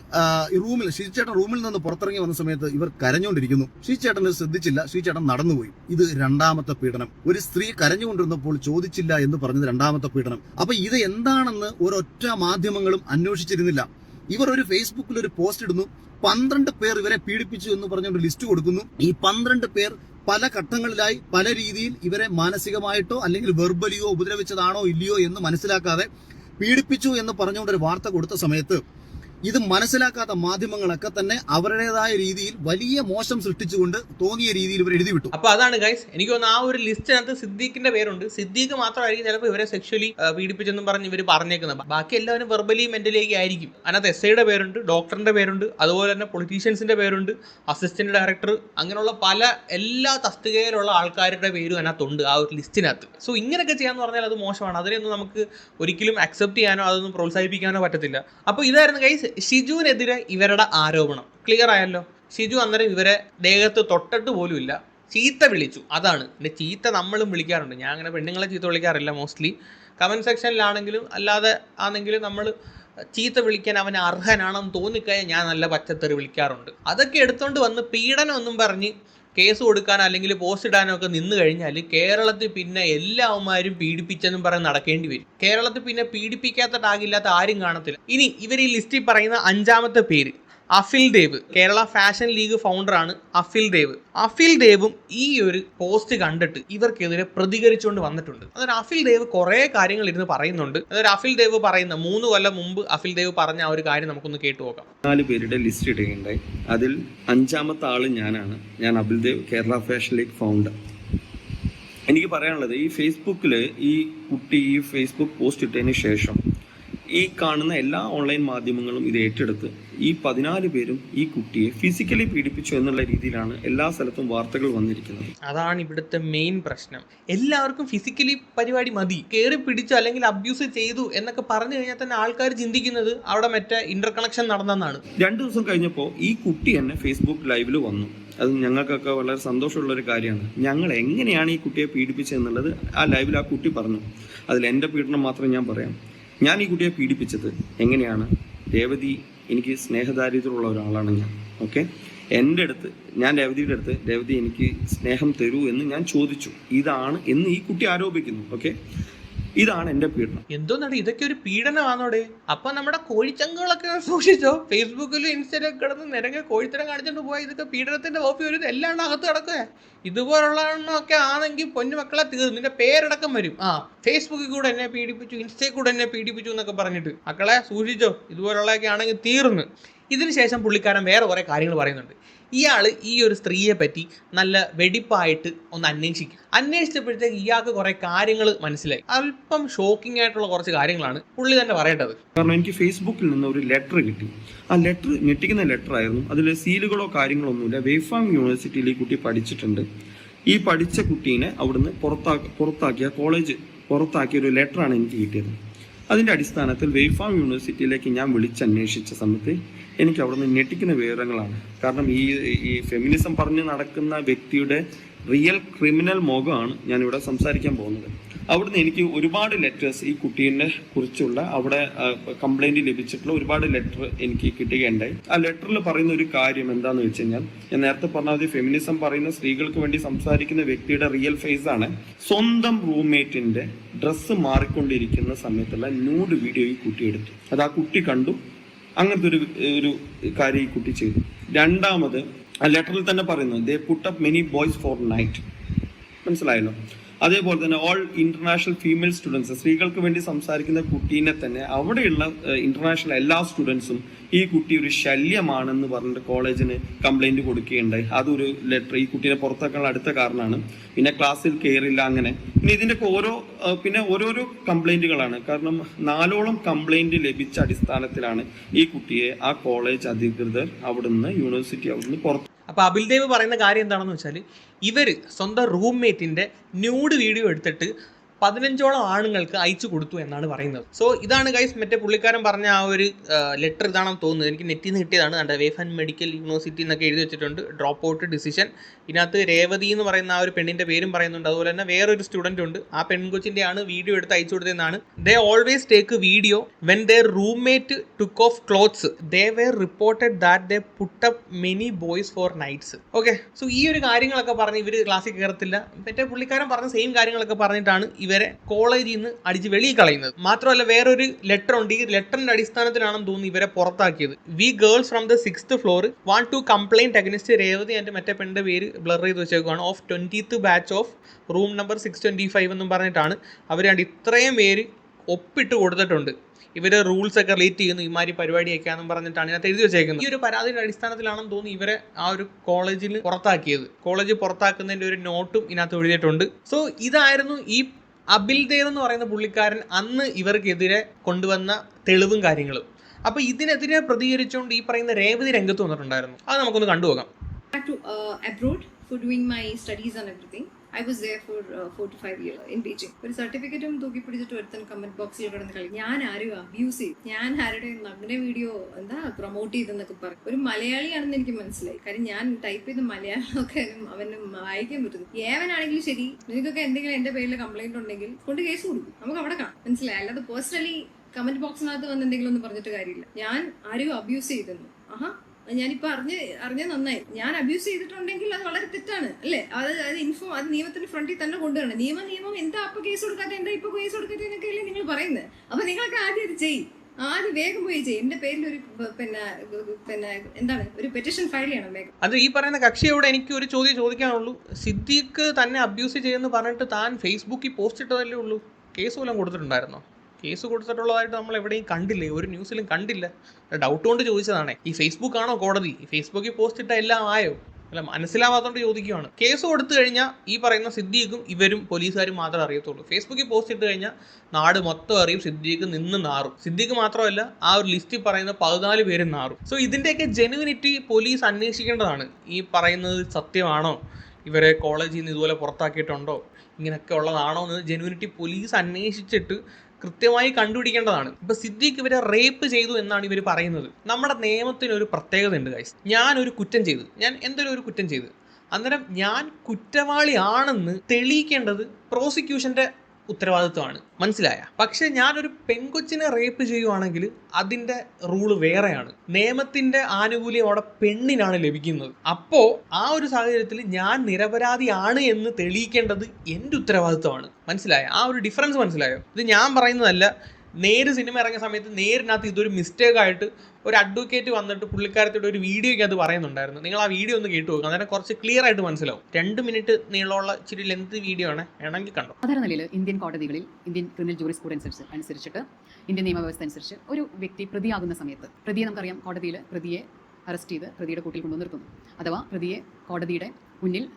റൂമിൽ ശ്രീചേട്ടൻ റൂമിൽ നിന്ന് പുറത്തിറങ്ങി വന്ന സമയത്ത് ഇവർ കരഞ്ഞുകൊണ്ടിരിക്കുന്നു. ശ്രീചേട്ടൻ ശ്രദ്ധിച്ചില്ല ശ്രീചേട്ടൻ നടന്നുപോയി. ഇത് രണ്ടാമത്തെ പീഡനം. ഒരു സ്ത്രീ കരഞ്ഞുകൊണ്ടിരുന്നപ്പോൾ ചോദിച്ചില്ല എന്ന് പറഞ്ഞത് രണ്ടാമത്തെ പീഡനം. അപ്പൊ ഇത് എന്താണെന്ന് ഒരൊറ്റ മാധ്യമങ്ങളും അന്വേഷിച്ചിരുന്നില്ല. ഇവർ ഒരു ഫേസ്ബുക്കിൽ ഒരു പോസ്റ്റ് ഇടുന്നു. പന്ത്രണ്ട് പേർ ഇവരെ പീഡിപ്പിച്ചു എന്ന് പറഞ്ഞുകൊണ്ട് ലിസ്റ്റ് കൊടുക്കുന്നു. ഈ പന്ത്രണ്ട് പേർ പല ഘട്ടങ്ങളിലായി പല രീതിയിൽ ഇവരെ മാനസികമായിട്ടോ അല്ലെങ്കിൽ വെർബലിയോ ഉപദ്രവിച്ചതാണോ ഇല്ലയോ എന്ന് മനസ്സിലാക്കാതെ പീഡിപ്പിച്ചു എന്ന് പറഞ്ഞുകൊണ്ട് ഒരു വാർത്ത കൊടുത്ത സമയത്ത് ഇത് മനസ്സിലാക്കാത്ത മാധ്യമങ്ങളൊക്കെ തന്നെ അവരുടേതായ രീതിയിൽ വലിയ മോശം സൃഷ്ടിച്ചുകൊണ്ട് തോന്നിയ രീതിയിൽ ഇവർ എഴുതി വിട്ടു.
അപ്പൊ അതാണ് ഗൈസ് എനിക്ക് തോന്നുന്നു ആ ഒരു ലിസ്റ്റിനകത്ത് സിദ്ദീഖിന്റെ പേരുണ്ട്. സിദ്ദീഖ് മാത്രമായിരിക്കും ചിലപ്പോൾ ഇവരെ സെക്ഷലി പീഡിപ്പിച്ചെന്നും പറഞ്ഞ് ഇവർ പറഞ്ഞേക്കുന്നത്. ബാക്കി എല്ലാവരും വെർബലി മെന്റലി ആയിരിക്കും. അതിനകത്ത് എസ് ഐയുടെ പേരുണ്ട് ഡോക്ടറിന്റെ പേരുണ്ട് അതുപോലെ തന്നെ പൊളിറ്റീഷ്യൻസിന്റെ പേരുണ്ട് അസിസ്റ്റന്റ് ഡയറക്ടർ അങ്ങനെയുള്ള പല എല്ലാ തസ്തികയിലുള്ള ആൾക്കാരുടെ പേരും അതിനകത്തുണ്ട് ആ ഒരു ലിസ്റ്റിനകത്ത്. സോ ഇങ്ങനെയൊക്കെ ചെയ്യാന്ന് പറഞ്ഞാൽ അത് മോശമാണ്. അതിനെയൊന്നും നമുക്ക് ഒരിക്കലും അക്സെപ്റ്റ് ചെയ്യാനോ അതൊന്നും പ്രോത്സാഹിപ്പിക്കാനോ പറ്റത്തില്ല. അപ്പോൾ ഇതായിരുന്നു ഗൈസ് ഷിജുവിനെതിരെ ഇവരുടെ ആരോപണം. ക്ലിയർ ആയല്ലോ? ഷിജു അന്നേരം ഇവരെ ദേഹത്ത് തൊട്ടിട്ട് പോലുമില്ല ചീത്ത വിളിച്ചു. അതാണ്. പിന്നെ ചീത്ത നമ്മളും വിളിക്കാറുണ്ട്. ഞാൻ അങ്ങനെ പെണ്ണുങ്ങളെ ചീത്ത വിളിക്കാറില്ല മോസ്റ്റ്ലി കമന്റ് സെക്ഷനിലാണെങ്കിലും അല്ലാതെ ആണെങ്കിലും നമ്മൾ ചീത്ത വിളിക്കാൻ അവൻ അർഹനാണെന്ന് തോന്നിക്കഴിഞ്ഞാൽ ഞാൻ നല്ല പച്ചത്തെറി വിളിക്കാറുണ്ട്. അതൊക്കെ എടുത്തുകൊണ്ട് വന്ന് പീഡനം ഒന്നും പറഞ്ഞ് കേസ് കൊടുക്കാൻ അല്ലെങ്കിൽ പോസ്റ്റ് ഇടാനോ ഒക്കെ നിന്ന് കഴിഞ്ഞാൽ കേരളത്തിൽ പിന്നെ എല്ലാവന്മാരും പീഡിപ്പിച്ചെന്നും പറഞ്ഞ് നടക്കേണ്ടി വരും. കേരളത്തിൽ പിന്നെ പീഡിപ്പിക്കാത്ത ടാഗില്ലാത്ത ആരും കാണത്തില്ല. ഇനി ഇവർ ഈ ലിസ്റ്റിൽ പറയുന്ന അഞ്ചാമത്തെ പേര്. അഫിൽ ദേവ് കേരള ഫാഷൻ ലീഗ് ഫൗണ്ടറാണ് അഫിൽ ദേവ്. അഫിൽ ദേവും ഈ ഒരു പോസ്റ്റ് കണ്ടിട്ട് ഇവർക്കെതിരെ പ്രതികരിച്ചുകൊണ്ട് വന്നിട്ടുണ്ട്. അതൊരു അഫിൽ ദേവ് കുറേ കാര്യങ്ങൾ ഇരുന്ന് പറയുന്നുണ്ട്. അതൊരു അഫിൽ ദേവ് പറയുന്ന മൂന്ന് കൊല്ലം മുമ്പ് അഫിൽ ദേവ് പറഞ്ഞ ആ ഒരു കാര്യം നമുക്കൊന്ന് കേട്ടു നോക്കാം.
നാല് പേരുടെ ലിസ്റ്റ് ഇടുകയുണ്ടായി അതിൽ അഞ്ചാമത്തെ ആൾ ഞാനാണ്. ഞാൻ Afil Dev Kerala fashion league founder എനിക്ക് പറയാനുള്ളത് ഈ ഫേസ്ബുക്കിൽ ഈ കുട്ടി ഈ ഫേസ്ബുക്ക് പോസ്റ്റ് ഇട്ടതിന് ശേഷം ഈ കാണുന്ന എല്ലാ ഓൺലൈൻ മാധ്യമങ്ങളും ഇത് ഏറ്റെടുത്ത് ഈ പതിനാല് പേരും ഈ കുട്ടിയെ ഫിസിക്കലി പീഡിപ്പിച്ചു എന്നുള്ള രീതിയിലാണ് എല്ലാ സ്ഥലത്തും വാർത്തകൾ വന്നിരിക്കുന്നത്.
അതാണ് ഇവിടുത്തെ മെയിൻ പ്രശ്നം. എല്ലാവർക്കും ഫിസിക്കലി പരിപാടി മതി. കയറി പിടിച്ചു അല്ലെങ്കിൽ അബ്യൂസ് ചെയ്തു എന്നൊക്കെ പറഞ്ഞു കഴിഞ്ഞാൽ തന്നെ ആൾക്കാർ ചിന്തിക്കുന്നത് അവിടെ മറ്റേ ഇന്റർ കണക്ഷൻ നടന്നെന്നാണ്.
രണ്ടു ദിവസം കഴിഞ്ഞപ്പോൾ ഈ കുട്ടി തന്നെ ഫേസ്ബുക്ക് ലൈവിൽ വന്നു. അത് ഞങ്ങൾക്കൊക്കെ വളരെ സന്തോഷമുള്ള ഒരു കാര്യമാണ്. ഞങ്ങൾ എങ്ങനെയാണ് ഈ കുട്ടിയെ പീഡിപ്പിച്ചതെന്നുള്ളത് ആ ലൈവിൽ ആ കുട്ടി പറഞ്ഞു. അതിൽ എന്റെ പീഡനം മാത്രം ഞാൻ പറയാം. ഞാൻ ഈ കുട്ടിയെ പീഡിപ്പിച്ചത് എങ്ങനെയാണ്? രേവതി എനിക്ക് സ്നേഹദാരിദ്ര്യമുള്ള ഒരാളാണ് ഞാൻ. ഓക്കെ എന്റെ അടുത്ത് ഞാൻ രേവതിയുടെ അടുത്ത് രേവതി എനിക്ക് സ്നേഹം തരൂ എന്ന് ഞാൻ ചോദിച്ചു. ഇതാണ് എന്ന് ഈ കുട്ടി ആരോപിക്കുന്നു. ഓക്കെ ഇതാണ് എന്റെ പീഡനം.
എന്തോന്നാണ് ഇതൊക്കെ ഒരു പീഡനമാണോടെ? അപ്പൊ നമ്മുടെ കോഴിച്ചങ്കുകളൊക്കെ സൂക്ഷിച്ചോ? ഫേസ്ബുക്കിലും ഇൻസ്റ്റയിലൊക്കെ കിടന്ന് നിരങ്ങി കോഴിത്തരം കാണിച്ചോണ്ട് പോയാൽ ഇതൊക്കെ പീഡനത്തിന്റെ കോപ്പി വരും. എല്ലാം അകത്ത് കിടക്കുക ഇതുപോലുള്ള ഒക്കെ ആണെങ്കിൽ പൊന്നു മക്കളെ തീർന്നു. നിന്റെ പേരടക്കം വരും. ആ ഫേസ്ബുക്കിൽ കൂടെ എന്നെ പീഡിപ്പിച്ചു ഇൻസ്റ്റയിൽ കൂടെ എന്നെ പീഡിപ്പിച്ചു എന്നൊക്കെ പറഞ്ഞിട്ട്. മക്കളെ സൂക്ഷിച്ചോ? ഇതുപോലുള്ളതൊക്കെ ആണെങ്കിൽ തീർന്ന്. ഇതിന് ശേഷം പുള്ളിക്കാരൻ വേറെ കുറേ കാര്യങ്ങൾ പറയുന്നുണ്ട്. ഇയാൾ ഈ ഒരു സ്ത്രീയെ പറ്റി നല്ല വെടിപ്പായിട്ട് ഒന്ന് അന്വേഷിക്കും. അന്വേഷിച്ചപ്പോഴത്തേക്ക് ഇയാൾക്ക് കുറേ കാര്യങ്ങൾ മനസ്സിലായി. അല്പം ഷോക്കിംഗ് ആയിട്ടുള്ള കുറച്ച് കാര്യങ്ങളാണ് പുള്ളി തന്നെ പറയേണ്ടത്.
കാരണം എനിക്ക് ഫേസ്ബുക്കിൽ നിന്ന് ഒരു ലെറ്റർ കിട്ടി. ആ ലെറ്റർ ഞെട്ടിക്കുന്ന ലെറ്റർ ആയിരുന്നു. അതിൽ സീലുകളോ കാര്യങ്ങളോ ഒന്നുമില്ല വേഫാം യൂണിവേഴ്സിറ്റിയിൽ ഈ കുട്ടി പഠിച്ചിട്ടുണ്ട്. ഈ പഠിച്ച കുട്ടീനെ അവിടുന്ന് പുറത്താക്കി പുറത്താക്കിയ കോളേജ് പുറത്താക്കിയ ഒരു ലെറ്ററാണ് എനിക്ക് കിട്ടിയത്. അതിന്റെ അടിസ്ഥാനത്തിൽ വെയ്ഫാം യൂണിവേഴ്സിറ്റിയിലേക്ക് ഞാൻ വിളിച്ചന്വേഷിച്ച സമയത്ത് എനിക്ക് അവിടുന്ന് ഞെട്ടിക്കുന്ന വിവരങ്ങളാണ്. കാരണം ഈ ഈ ഫെമിനിസം പറഞ്ഞ് നടക്കുന്ന വ്യക്തിയുടെ റിയൽ ക്രിമിനൽ മുഖമാണ് ഞാനിവിടെ സംസാരിക്കാൻ പോകുന്നത്. അവിടുന്ന് എനിക്ക് ഒരുപാട് ലെറ്റേഴ്സ് ഈ കുട്ടീനെ കുറിച്ചുള്ള അവിടെ കംപ്ലൈന്റ് ലഭിച്ചിട്ടുള്ള ഒരുപാട് ലെറ്റർ എനിക്ക് കിട്ടുകയുണ്ടായി. ആ ലെറ്ററിൽ പറയുന്ന ഒരു കാര്യം എന്താണെന്ന് വെച്ച് കഴിഞ്ഞാൽ ഞാൻ നേരത്തെ പറഞ്ഞ ഫെമിനിസം പറയുന്ന സ്ത്രീകൾക്ക് വേണ്ടി സംസാരിക്കുന്ന വ്യക്തിയുടെ റിയൽ ഫേസ് ആണ്. സ്വന്തം റൂംമേറ്റിന്റെ ഡ്രസ്സ് മാറിക്കൊണ്ടിരിക്കുന്ന സമയത്തുള്ള ന്യൂഡ് വീഡിയോ ഈ കുട്ടി എടുത്തു. അത് ആ കുട്ടി കണ്ടു. അങ്ങനത്തെ ഒരു ഒരു കാര്യം ഈ കുട്ടി ചെയ്തു. രണ്ടാമത് ആ ലെറ്ററിൽ തന്നെ പറയുന്നു they put up many boys for night. മനസ്സിലായല്ലോ? അതേപോലെ തന്നെ ഓൾ ഇന്റർനാഷണൽ ഫീമെയിൽ സ്റ്റുഡൻസ് സ്ത്രീകൾക്ക് വേണ്ടി സംസാരിക്കുന്ന കുട്ടീനെ തന്നെ അവിടെയുള്ള ഇന്റർനാഷണൽ എല്ലാ സ്റ്റുഡൻസും ഈ കുട്ടി ഒരു ശല്യമാണെന്ന് പറഞ്ഞിട്ട് കോളേജിന് കംപ്ലൈന്റ് കൊടുക്കുകയുണ്ടായി. അതൊരു ലെറ്റർ ഈ കുട്ടീനെ പുറത്താക്കാനുള്ള അടുത്ത കാരണമാണ്. പിന്നെ ക്ലാസ്സിൽ കയറില്ല അങ്ങനെ. പിന്നെ ഇതിന്റെ ഓരോ പിന്നെ ഓരോരോ കംപ്ലൈന്റുകളാണ് കാരണം നാലോളം കംപ്ലൈന്റ് ലഭിച്ച അടിസ്ഥാനത്തിലാണ് ഈ കുട്ടിയെ ആ കോളേജ് അധികൃതർ അവിടുന്ന് യൂണിവേഴ്സിറ്റി അവിടുന്ന് പുറത്ത്
അപ്പോൾ അബിൽദേവ് പറയുന്ന കാര്യം എന്താണെന്ന് വെച്ചാൽ ഇവർ സ്വന്തം റൂംമേറ്റിന്റെ ന്യൂഡ് വീഡിയോ എടുത്തിട്ട് പതിനഞ്ചോളം ആണുങ്ങൾക്ക് അയച്ചു കൊടുത്തു എന്നാണ് പറയുന്നത്. സോ ഇതാണ് ഗൈസ് മറ്റേ പുള്ളിക്കാരൻ പറഞ്ഞ ആ ഒരു ലെറ്റർ ഇതാണെന്ന് തോന്നുന്നത്. എനിക്ക് നെറ്റിൽ നിന്ന് കിട്ടിയതാണ്. കണ്ട വേഫ് ആൻഡ് മെഡിക്കൽ യൂണിവേഴ്സിറ്റി എന്നൊക്കെ എഴുതി വെച്ചിട്ടുണ്ട്. ഡ്രോപ്പ് ഔട്ട് ഡിസിഷൻ ഇതിനകത്ത് രേവതി എന്ന് പറയുന്ന ആ ഒരു പെണ്ണിന്റെ പേരും പറയുന്നുണ്ട്. അതുപോലെ തന്നെ വേറൊരു സ്റ്റുഡന്റ് ഉണ്ട്. ആ പെൺകൊച്ചിന്റെ ആണ് വീഡിയോ എടുത്ത് അയച്ചു കൊടുത്തതെന്നാണ്. They always take video when their roommate took off clothes they were reported that they put up many boys for nights okay so ഈ ഒരു കാര്യങ്ങളൊക്കെ പറഞ്ഞ് ഇവർ ക്ലാസ്സിൽ കയറത്തില്ല മറ്റേ പുള്ളിക്കാരൻ പറഞ്ഞ സെയിം കാര്യങ്ങളൊക്കെ പറഞ്ഞിട്ടാണ് ഇവരെ കോളേജിൽ നിന്ന് അടിച്ച് വെളിയിൽ കളയുന്നത്. മാത്രമല്ല വേറൊരു ലെറ്റർ ഉണ്ട്. ഈ ലെറ്ററിന്റെ അടിസ്ഥാനത്തിലാണെന്ന് തോന്നുന്നു ഇവരെ പുറത്താക്കിയത്. We girls from the sixth floor want to complaint against Revathi and മറ്റേ പെണ്ണിന്റെ പേര് ബ്ലർ ചെയ്ത് വെച്ചേക്കുവാണ്. Of twentieth batch of room number six twenty five എന്നും പറഞ്ഞിട്ടാണ് അവർ രണ്ട് ഇത്രയും പേര് ഒപ്പിട്ട് കൊടുത്തിട്ടുണ്ട്. ഇവരെ റൂൾസ് ഒക്കെ റിലേറ്റ് ചെയ്യുന്നു. ഇമാതിരി പരിപാടിയൊക്കെയാണെന്നും പറഞ്ഞിട്ടാണ് ഇതിനകത്ത് എഴുതി വെച്ചേക്കുന്നത്. ഈ ഒരു പരാതിയുടെ അടിസ്ഥാനത്തിലാണെന്ന് തോന്നുന്നു ഇവരെ ആ ഒരു കോളേജിൽ പുറത്താക്കിയത്. കോളേജ് പുറത്താക്കുന്നതിന്റെ ഒരു നോട്ടും ഇതിനകത്ത് എഴുതിയിട്ടുണ്ട്. സോ ഇതായിരുന്നു ഈ അബിൽദേവ് എന്ന് പറയുന്ന പുള്ളിക്കാരൻ അന്ന് ഇവർക്കെതിരെ കൊണ്ടുവന്ന തെളിവും കാര്യങ്ങളും. അപ്പൊ ഇതിനെതിരെ പ്രതികരിച്ചുകൊണ്ട് ഈ പറയുന്ന രേവതി രംഗത്ത് വന്നിട്ടുണ്ടായിരുന്നു. അത് നമുക്കൊന്ന് കണ്ടുപോകാം.
Uh, abroad. For doing my studies and everything. I was there for four two five year in teaching ഒരു സർട്ടിഫിക്കറ്റും തൂക്കി പിടിച്ചിട്ട് ഒരുത്തൻ കമന്റ് ബോക്സിൽ കിടന്ന് കളി. ഞാൻ ആരും അബ്യൂസ് ചെയ്തു. ഞാൻ ആരുടെ നഗ്ന വീഡിയോ എന്താ പ്രൊമോട്ട് ചെയ്തെന്നൊക്കെ പറയും ഒരു മലയാളിയാണെന്ന് എനിക്ക് മനസ്സിലായി. കാര്യം ഞാൻ ടൈപ്പ് ചെയ്ത മലയാളമൊക്കെ അവന് വായിക്കാൻ പറ്റുന്നു. ഏവനാണെങ്കിലും ശരി നിങ്ങൾക്കൊക്കെ എന്തെങ്കിലും എന്റെ പേരിൽ കംപ്ലൈന്റ് ഉണ്ടെങ്കിൽ കൊണ്ട് കേസ് കൊടുക്കും. നമുക്ക് അവിടെ കാണാം. മനസ്സിലായി? അല്ലാതെ പേഴ്സണലി കമന്റ് ബോക്സിനകത്ത് വന്ന് എന്തെങ്കിലും ഒന്നും പറഞ്ഞിട്ട് കാര്യമില്ല. ഞാൻ ആരും അബ്യൂസ് ചെയ്തെന്നു. ആഹാ ഞാനിപ്പോ അറിഞ്ഞ് അറിഞ്ഞ നന്നായി. ഞാൻ അബ്യൂസ് ചെയ്തിട്ടുണ്ടെങ്കിൽ അത് വളരെ തെറ്റാണ് അല്ലേ? അത് അത് ഇൻഫോ അത് നിയമത്തിന്റെ ഫ്രണ്ടിൽ തന്നെ കൊണ്ടുവരണം. നിയമം നിയമം. എന്താ അപ്പൊ കേസ് കൊടുക്കാത്ത? എന്താ ഇപ്പൊ കേസ് കൊടുക്കാത്ത? എന്നൊക്കെ അല്ലേ നിങ്ങൾ പറയുന്നത് അപ്പൊ നിങ്ങളൊക്കെ ആദ്യം അത് ചെയ്യും. ആദ്യം വേഗം പോയി ചെയ്യും. എന്റെ പേരിൽ ഒരു പിന്നെ പിന്നെ എന്താണ്? ഒരു പെറ്റിഷൻ ഫയൽ ചെയ്യണം വേഗം.
അത് ഈ പറയുന്ന കക്ഷിയോട് എനിക്ക് ഒരു ചോദ്യം ചോദിക്കാനുള്ളൂ. സിദ്ദീഖ് തന്നെ അബ്യൂസ് ചെയ്യുന്നു പറഞ്ഞിട്ട് താൻ ഫേസ്ബുക്കിൽ പോസ്റ്റ് ഇട്ടതല്ലേ ഉള്ളൂ? കേസ് പോലും കൊടുത്തിട്ടുണ്ടായിരുന്നോ? കേസ് കൊടുത്തിട്ടുള്ളതായിട്ട് നമ്മൾ എവിടെയും കണ്ടില്ലേ? ഒരു ന്യൂസിലും കണ്ടില്ല. ഡൗട്ട് കൊണ്ട് ചോദിച്ചതാണ്. ഈ ഫേസ്ബുക്ക് ആണോ കോടതി? ഈ ഫേസ്ബുക്കിൽ പോസ്റ്റ് ഇട്ട എല്ലാം ആയോ? അല്ല മനസ്സിലാവാത്തതുകൊണ്ട് ചോദിക്കുകയാണ് കേസ് കൊടുത്തു കഴിഞ്ഞാൽ ഈ പറയുന്ന സിദ്ദീഖും ഇവരും പോലീസുകാരും മാത്രമേ അറിയത്തുള്ളൂ. ഫേസ്ബുക്കിൽ പോസ്റ്റ് ഇട്ട് കഴിഞ്ഞാൽ നാട് മൊത്തം അറിയും സിദ്ദീഖ് നിന്ന് നാറും. സിദ്ദീഖ് മാത്രമല്ല ആ ഒരു ലിസ്റ്റിൽ പറയുന്ന പതിനാല് പേരും നാറും. സോ ഇതിന്റെയൊക്കെ ജെനുവിനിറ്റി പോലീസ് അന്വേഷിക്കേണ്ടതാണ്. ഈ പറയുന്നത് സത്യമാണോ? ഇവരെ കോളേജിൽ നിന്ന് ഇതുപോലെ പുറത്താക്കിയിട്ടുണ്ടോ? ഇങ്ങനെയൊക്കെ ഉള്ളതാണോ എന്ന് ജെനുവിനിറ്റി പോലീസ് അന്വേഷിച്ചിട്ട് കൃത്യമായി കണ്ടുപിടിക്കേണ്ടതാണ്. ഇപ്പൊ സിദ്ദീഖ് ഇവരെ റേപ്പ് ചെയ്തു എന്നാണ് ഇവർ പറയുന്നത്. നമ്മുടെ നിയമത്തിന് ഒരു പ്രത്യേകത ഉണ്ട് ഗൈസ് ഞാൻ ഒരു കുറ്റം ചെയ്തു. ഞാൻ എന്തൊരു ഒരു കുറ്റം ചെയ്തു? അന്നേരം ഞാൻ കുറ്റവാളി ആണെന്ന് തെളിയിക്കേണ്ടത് പ്രോസിക്യൂഷന്റെ ഉത്തരവാദിത്വമാണ്. മനസ്സിലായ? പക്ഷെ ഞാനൊരു പെൺകൊച്ചിനെ റേപ്പ് ചെയ്യുവാണെങ്കിൽ അതിന്റെ റൂൾ വേറെയാണ്. നിയമത്തിന്റെ ആനുകൂല്യം അവിടെ പെണ്ണിനാണ് ലഭിക്കുന്നത്. അപ്പോ ആ ഒരു സാഹചര്യത്തിൽ ഞാൻ നിരപരാധിയാണ് എന്ന് തെളിയിക്കേണ്ടത് എന്റെ ഉത്തരവാദിത്വമാണ്. മനസ്സിലായ? ആ ഒരു ഡിഫറൻസ് മനസ്സിലായോ? ഇത് ഞാൻ പറയുന്നതല്ല നേര് സിനിമ ഇറങ്ങിയ സമയത്ത് നേരിനകത്ത് ഇതൊരു മിസ്റ്റേക്ക് ആയിട്ട് ഒരു അഡ്വക്കേറ്റ് വന്നിട്ട് പുള്ളിക്കാരത്തോട് ഒരു വീഡിയോയ്ക്ക് അത് പറയുന്നുണ്ടായിരുന്നു. നിങ്ങൾ ആ വീഡിയോ ഒന്ന് കേട്ടു നോക്കുക അന്നേരം കുറച്ച് ക്ലിയർ ആയിട്ട് മനസ്സിലാവും. രണ്ട് മിനിറ്റ് നീളമുള്ള ഇച്ചിരി ലെന്ത് വീഡിയോ ആണ് വേണമെങ്കിൽ കണ്ടു?
സാധാരണ നിലയിൽ ഇന്ത്യൻ കോടതികളിൽ ഇന്ത്യൻ ക്രിമിനൽ കോഡ് അനുസരിച്ച് അനുസരിച്ചിട്ട് ഇന്ത്യൻ നിയമവ്യവസ്ഥ അനുസരിച്ച് ഒരു വ്യക്തി പ്രതിയാകുന്ന സമയത്ത് പ്രതിയെ നമുക്കറിയാം കോടതിയിൽ പ്രതിയെ അറസ്റ്റ് ചെയ്ത് പ്രതിയുടെ കൂട്ടിൽ കൊണ്ടുവന്ന് അഥവാ പ്രതിയെ കോടതിയുടെ മുന്നിൽ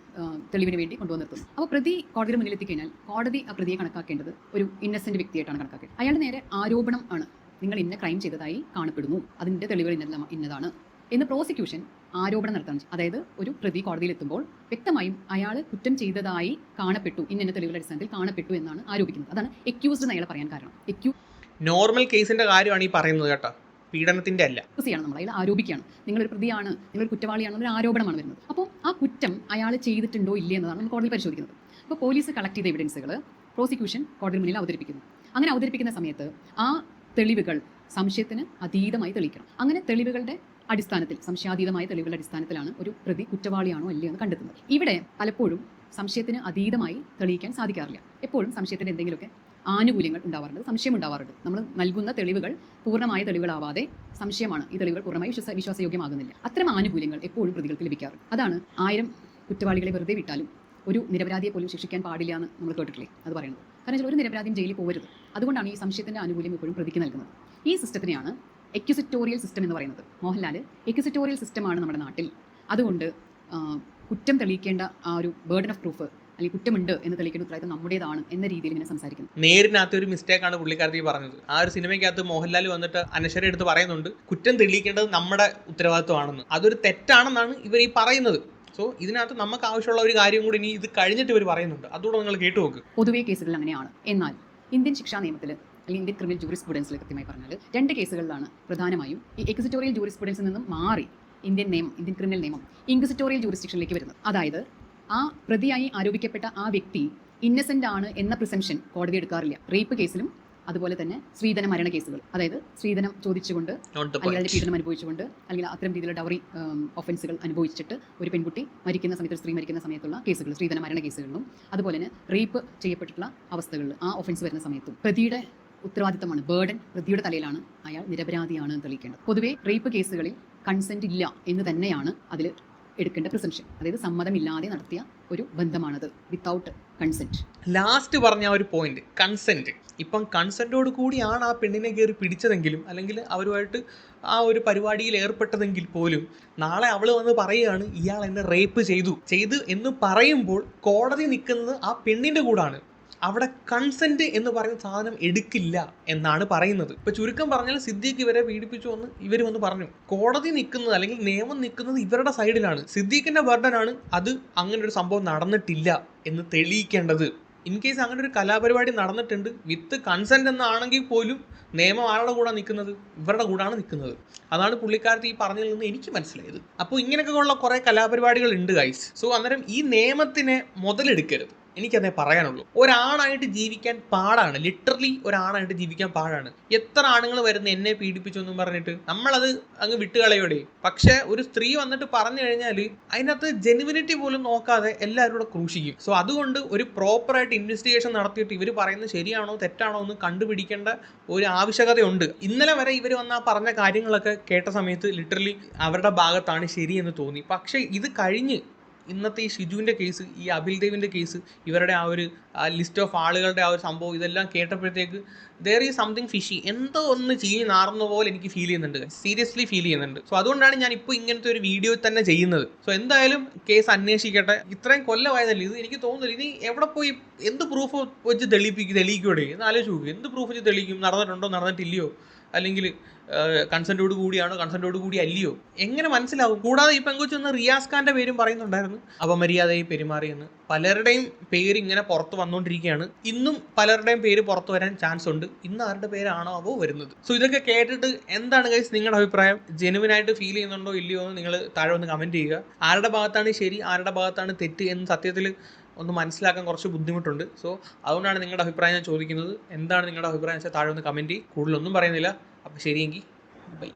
തെളിവിന് വേണ്ടി കൊണ്ടുവന്ന് നിർത്തുന്നു അപ്പോൾ പ്രതി കോടതിയുടെ മുന്നിൽ എത്തിക്കഴിഞ്ഞാൽ കോടതി ആ പ്രതിയെ കണക്കാക്കേണ്ടത് ഒരു ഇന്നസെന്റ് വ്യക്തിയായിട്ടാണ് കണക്കാക്കേണ്ടത്. അയാളുടെ നേരെ ആരോപണം ആണ്. നിങ്ങൾ ഇന്ന ക്രൈം ചെയ്തതായി കാണപ്പെടുന്നു. അതിന്റെ തെളിവുകൾ ഇന്ന ഇന്നതാണ്. എന്ന് പ്രോസിക്യൂഷൻ ആരോപണം നടത്താൻ അതായത് ഒരു പ്രതി കോടതിയിൽ എത്തുമ്പോൾ വ്യക്തമായും അയാൾ കുറ്റം ചെയ്തതായി കാണപ്പെട്ടു. ഇന്ന തെളിവുകളുടെ അടിസ്ഥാനത്തിൽ കാണപ്പെട്ടു എന്നാണ് ആരോപിക്കുന്നത്. അതാണ് എക്യൂസ്ഡ് എന്ന് അയാൾ പറയാൻ കാരണം. എക്യൂസ്
നോർമൽ കേസിന്റെ കാര്യമാണ് ഈ പറയുന്നത് കേട്ടോ. പീഡനത്തിന്റെ അല്ല.
ചെയ്യണം നമ്മൾ അയാൾ ആരോപിക്കുകയാണ്. നിങ്ങളൊരു പ്രതിയാണ് നിങ്ങളൊരു ഒരു ആരോപണമാണ് വരുന്നത്. അപ്പോൾ ആ കുറ്റം അയാൾ ചെയ്തിട്ടുണ്ടോ ഇല്ലേ എന്നതാണ് കോടതി പരിശോധിക്കുന്നത്. അപ്പോൾ പോലീസ് കളക്ട് ചെയ്ത എവിഡൻസുകൾ പ്രോസിക്യൂഷൻ കോടതി മുന്നിൽ അവതരിപ്പിക്കുന്നു. അങ്ങനെ അവതരിപ്പിക്കുന്ന സമയത്ത് ആ തെളിവുകൾ സംശയത്തിന് അതീതമായി തെളിയിക്കണം. അങ്ങനെ തെളിവുകളുടെ അടിസ്ഥാനത്തിൽ സംശയാതീതമായ തെളിവുകളുടെ അടിസ്ഥാനത്തിലാണ് ഒരു പ്രതി കുറ്റവാളിയാണോ അല്ലയോ എന്ന് കണ്ടെത്തുന്നത്. ഇവിടെ പലപ്പോഴും സംശയത്തിന് അതീതമായി തെളിയിക്കാൻ സാധിക്കാറില്ല. എപ്പോഴും സംശയത്തിന് എന്തെങ്കിലുമൊക്കെ ആനുകൂല്യങ്ങൾ ഉണ്ടാവാറുണ്ട് സംശയം ഉണ്ടാവാറുണ്ട്. നമ്മൾ നൽകുന്ന തെളിവുകൾ പൂർണമായ തെളിവുകളാവാതെ സംശയമാണ്. ഈ തെളിവുകൾ പൂർണമായി വിശ്വസ വിശ്വാസയോഗ്യമാകുന്നില്ല. അത്തരം ആനുകൂല്യങ്ങൾ എപ്പോഴും പ്രതികൾക്ക് ലഭിക്കാറ്. അതാണ് ആയിരം കുറ്റവാളികളെ വെറുതെ വിട്ടാലും ഒരു നിരപരാധിയെ പോലും ശിക്ഷിക്കാൻ പാടില്ല എന്ന് നമ്മൾ കേട്ടിട്ടില്ലേ? അത് പറയുന്നത്. കാരണം വെച്ചാൽ ഒരു നിരപരാധിയും ജയിലിൽ പോകരുത് അതുകൊണ്ടാണ് ഈ സംശയത്തിന്റെ ആനുകൂല്യം എപ്പോഴും പ്രതിക്ക് നൽകുന്നത്. ഈ സിസ്റ്റത്തിനെയാണ് എക്യുസിറ്റോറിയൽ സിസ്റ്റം എന്ന് പറയുന്നത്. മോഹൻലാൽ എക്യുസിറ്റോറിയൽ സിസ്റ്റമാണ് നമ്മുടെ നാട്ടിൽ. അതുകൊണ്ട് കുറ്റം തെളിയിക്കേണ്ട ആ ഒരു ബേർഡൻ ഓഫ് പ്രൂഫ് അല്ലെങ്കിൽ കുറ്റമുണ്ട് എന്ന് തെളിയിക്കുന്ന ഉത്തരവാദിത്തം നമ്മുടേതാണ് എന്ന രീതിയിൽ ഇങ്ങനെ സംസാരിക്കുന്നത്
നേരിനകത്ത് ഒരു മിസ്റ്റേക്ക് ആണ് പുള്ളിക്കാരത്തി പറഞ്ഞത്. ആ ഒരു സിനിമയ്ക്കകത്ത് മോഹൻലാൽ വന്നിട്ട് അനശ്വര എടുത്ത് പറയുന്നുണ്ട് കുറ്റം തെളിയിക്കേണ്ടത് നമ്മുടെ ഉത്തരവാദിത്വമാണെന്ന്. അതൊരു തെറ്റാണെന്നാണ് ഇവർ ഈ പറയുന്നത്. സോ ഇതിനകത്ത് നമുക്ക് ആവശ്യമുള്ള ഒരു കാര്യം കൂടി ഇനി ഇത് കഴിഞ്ഞിട്ട് ഇവർ പറയുന്നുണ്ട്. അതുകൂടെ നിങ്ങൾ കേട്ടു നോക്ക്.
പൊതുവേ കേസുകളിൽ അങ്ങനെയാണ്. എന്നാൽ ഇന്ത്യൻ ശിക്ഷാ നിയമത്തിൽ അല്ലെങ്കിൽ ഇന്ത്യൻ ക്രിമിനൽ ജൂറിസ്പ്രുഡൻസിൽ കൃത്യമായി പറഞ്ഞാൽ രണ്ട് കേസുകളിലാണ് പ്രധാനമായും ഈ എക്സിറ്റോറിയൽ ജൂറിസ്പ്രുഡൻസിൽ നിന്നും മാറി ഇന്ത്യൻ നിയമം ഇന്ത്യൻ ക്രിമിനൽ നിയമം ഇൻക്വിസിറ്റോറിയൽ ജൂറിസ്ഡിക്ഷനിലേക്ക് വരുന്നത്. അതായത് ആ പ്രതിയായി ആരോപിക്കപ്പെട്ട ആ വ്യക്തി ഇന്നസെന്റ് ആണ് എന്ന പ്രിസംഷൻ കോടതി എടുക്കാറില്ല. റേപ്പ് കേസിലും അതുപോലെ തന്നെ സ്ത്രീധന മരണ കേസുകൾ അതായത് സ്ത്രീധനം ചോദിച്ചുകൊണ്ട് അല്ലെങ്കിൽ പീഡനം അനുഭവിച്ചുകൊണ്ട് അല്ലെങ്കിൽ അത്തരം രീതിയിലുള്ള ഡവറി ഒഫൻസുകൾ അനുഭവിച്ചിട്ട് ഒരു പെൺകുട്ടി മരിക്കുന്ന സമയത്ത് സ്ത്രീ മരിക്കുന്ന സമയത്തുള്ള കേസുകൾ സ്ത്രീധന മരണ കേസുകളിലും അതുപോലെ തന്നെ റേപ്പ് ചെയ്യപ്പെട്ടിട്ടുള്ള അവസ്ഥകളിൽ ആ ഒഫൻസ് വരുന്ന സമയത്തും പ്രതിയുടെ ഉത്തരവാദിത്തമാണ് ബേർഡൻ പ്രതിയുടെ തലയിലാണ് അയാൾ നിരപരാധിയാണ് എന്ന് തെളിയിക്കേണ്ടത്. പൊതുവേ റേപ്പ് കേസുകളിൽ കൺസെന്റ് ഇല്ല എന്ന് തന്നെയാണ് അതിൽ എടുക്കേണ്ട പ്രിസംഷൻ അതായത് സമ്മതമില്ലാതെ നടത്തിയ ഒരു ബന്ധമാണത് വിത്തൗട്ട് കൺസെന്റ്
ലാസ്റ്റ് പറഞ്ഞ ഒരു പോയിന്റ് കൺസെന്റ് ഇപ്പം കൺസെന്റോട് കൂടിയാണ് ആ പെണ്ണിനെ കയറി പിടിച്ചതെങ്കിലും അല്ലെങ്കിൽ അവരുമായിട്ട് ആ ഒരു പരിപാടിയിൽ ഏർപ്പെട്ടതെങ്കിൽ പോലും നാളെ അവൾ വന്ന് പറയുകയാണ് ഇയാൾ എന്നെ റേപ്പ് ചെയ്തു. ചെയ്തു എന്ന് പറയുമ്പോൾ കോടതി നിൽക്കുന്നത് ആ പെണ്ണിന്റെ കൂടാണ്. അവിടെ കൺസെന്റ് എന്ന് പറയുന്ന സാധനം എടുക്കില്ല എന്നാണ് പറയുന്നത്. ഇപ്പൊ ചുരുക്കം പറഞ്ഞാൽ സിദ്ദീഖ് ഇവരെ പീഡിപ്പിച്ചു എന്ന് ഇവർ വന്ന് പറഞ്ഞു. കോടതി നിൽക്കുന്നത് അല്ലെങ്കിൽ നിയമം നിൽക്കുന്നത് ഇവരുടെ സൈഡിലാണ്. സിദ്ദീഖിന്റെ ബർഡനാണ് അത് അങ്ങനെ ഒരു സംഭവം നടന്നിട്ടില്ല എന്ന് തെളിയിക്കേണ്ടത്. ഇൻ കേസ് അങ്ങനെ ഒരു കലാപരിപാടി നടന്നിട്ടുണ്ട് വിത്ത് കൺസെന്റ് എന്നാണെങ്കിൽ പോലും നിയമം ആരുടെ കൂടെ നിൽക്കുന്നത്? ഇവരുടെ കൂടാണ് നിൽക്കുന്നത്. അതാണ് പുള്ളിക്കാരത്ത് ഈ പറഞ്ഞതിൽ നിന്ന് എനിക്ക് മനസ്സിലായത്. അപ്പോൾ ഇങ്ങനെയൊക്കെ ഉള്ള കുറേ കലാപരിപാടികൾ ഉണ്ട് ഗൈസ് സോ അന്നേരം ഈ നിയമത്തിനെ മുതലെടുക്കരുത്. എനിക്കതേ പറയാനുള്ളൂ. ഒരാണായിട്ട് ജീവിക്കാൻ പാടാണ്. ലിറ്ററലി ഒരാണായിട്ട് ജീവിക്കാൻ പാടാണ്. എത്ര ആണുങ്ങൾ വരുന്ന എന്നെ പീഡിപ്പിച്ചു എന്നും പറഞ്ഞിട്ട് നമ്മളത് അങ്ങ് വിട്ടുകളയോടെ. പക്ഷെ ഒരു സ്ത്രീ വന്നിട്ട് പറഞ്ഞു കഴിഞ്ഞാൽ അതിനകത്ത് ജെനുവിനിറ്റി പോലും നോക്കാതെ എല്ലാവരും കൂടെ ക്രൂശിക്കും. സോ അതുകൊണ്ട് ഒരു പ്രോപ്പറായിട്ട് ഇൻവെസ്റ്റിഗേഷൻ നടത്തിയിട്ട് ഇവർ പറയുന്നത് ശരിയാണോ തെറ്റാണോ എന്ന് കണ്ടുപിടിക്കേണ്ട ഒരു ആവശ്യകതയുണ്ട്. ഇന്നലെ വരെ ഇവർ വന്ന പറഞ്ഞ കാര്യങ്ങളൊക്കെ കേട്ട സമയത്ത് ലിറ്ററലി അവരുടെ ഭാഗത്താണ് ശരിയെന്ന് തോന്നി. പക്ഷേ ഇത് കഴിഞ്ഞ് ഇന്നത്തെ ഈ ഷിജുവിന്റെ കേസ് ഈ അഭിൽ ദേവിന്റെ കേസ് ഇവരുടെ ആ ഒരു ലിസ്റ്റ് ഓഫ് ആളുകളുടെ ആ ഒരു സംഭവം ഇതെല്ലാം കേട്ടപ്പോഴത്തേക്ക് ദർ ഈസ് സംതിങ് ഫിഷി എന്തോ ഒന്ന് ചീഞ്ഞ് നാറുന്ന പോലെ എനിക്ക് ഫീൽ ചെയ്യുന്നുണ്ട് സീരിയസ്ലി ഫീൽ ചെയ്യുന്നുണ്ട്. സോ അതുകൊണ്ടാണ് ഞാൻ ഇപ്പോൾ ഇങ്ങനത്തെ ഒരു വീഡിയോ തന്നെ ചെയ്യുന്നത്. സോ എന്തായാലും കേസ് അന്വേഷിക്കട്ടെ. ഇത്രയും കൊല്ലമായതല്ലേ? ഇത് എനിക്ക് തോന്നുന്നില്ല. ഇനി എവിടെ പോയി എന്ത് പ്രൂഫ് വെച്ച് തെളിയിപ്പിക്കും തെളിയിക്കൂടെ എന്ന് ആലോചിച്ച് നോക്കുക എന്ത് പ്രൂഫ് വെച്ച് തെളിയിക്കും? നടന്നിട്ടുണ്ടോ? നടന്നിട്ടില്ലയോ? അല്ലെങ്കിൽ കൺസെന്റോട് കൂടിയാണോ കൺസെന്റോട് കൂടി അല്ലയോ എങ്ങനെ മനസ്സിലാവും? കൂടാതെ ഈ പെങ്കൊച്ചു ഒന്ന് റിയാസ് ഖാന്റെ പേരും പറയുന്നുണ്ടായിരുന്നു. അപമര്യാദയായി പെരുമാറിയെന്ന് പലരുടെയും പേര് ഇങ്ങനെ പുറത്ത് വന്നുകൊണ്ടിരിക്കുകയാണ് ഇന്നും പലരുടെയും പേര് പുറത്തു വരാൻ ചാൻസ് ഉണ്ട്. ഇന്ന് ആരുടെ പേരാണോ അവോ വരുന്നത്. സോ ഇതൊക്കെ കേട്ടിട്ട് എന്താണ് കൈസ് നിങ്ങളുടെ അഭിപ്രായം? ജെനുവിനായിട്ട് ഫീൽ ചെയ്യുന്നുണ്ടോ ഇല്ലയോ എന്ന് നിങ്ങൾ താഴെ ഒന്ന് കമന്റ് ചെയ്യുക. ആരുടെ ഭാഗത്താണ് ശരി ആരുടെ ഭാഗത്താണ് തെറ്റ് എന്ന് സത്യത്തിൽ ഒന്ന് മനസ്സിലാക്കാൻ കുറച്ച് ബുദ്ധിമുട്ടുണ്ട്. സോ അതുകൊണ്ടാണ് നിങ്ങളുടെ അഭിപ്രായം ഞാൻ ചോദിക്കുന്നത്. എന്താണ് നിങ്ങളുടെ അഭിപ്രായം വെച്ചാൽ താഴെ ഒന്ന് കമന്റ് കൂടുതലൊന്നും പറയുന്നില്ല. അപ്പോൾ ശരിയെങ്കിൽ